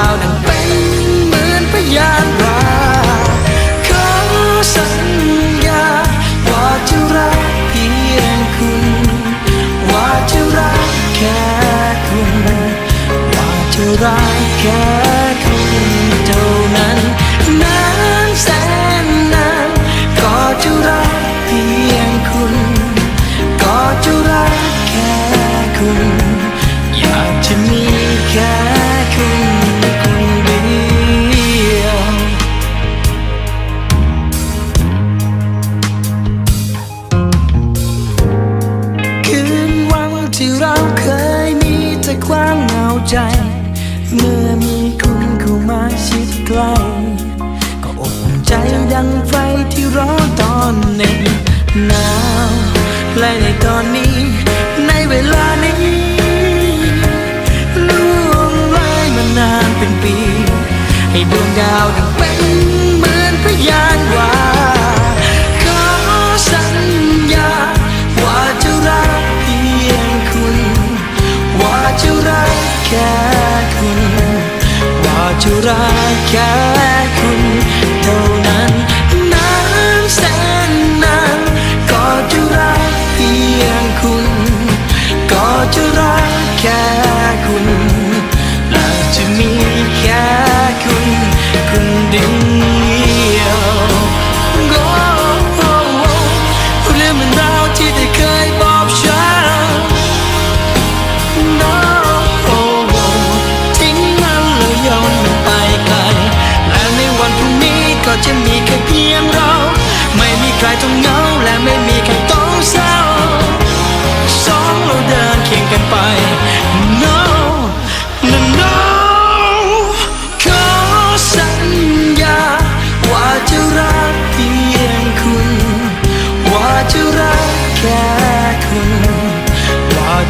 าวนั้นเป็นเหมือนพยานรักขอสัญญาว่าจะรักเพียงคุณ ว่าจะรักแค่คุณ ว่าจะรักแค่คุณเท่านั้นนะ เมื่อมีคุณเข้ามาชิดใกล้ก็อบอุ่นใจดังไฟที่ร้อนตอนหนึ่งหนาวและในตอนนี้ คุณว่าจะรักแค่คุณเท่านั้น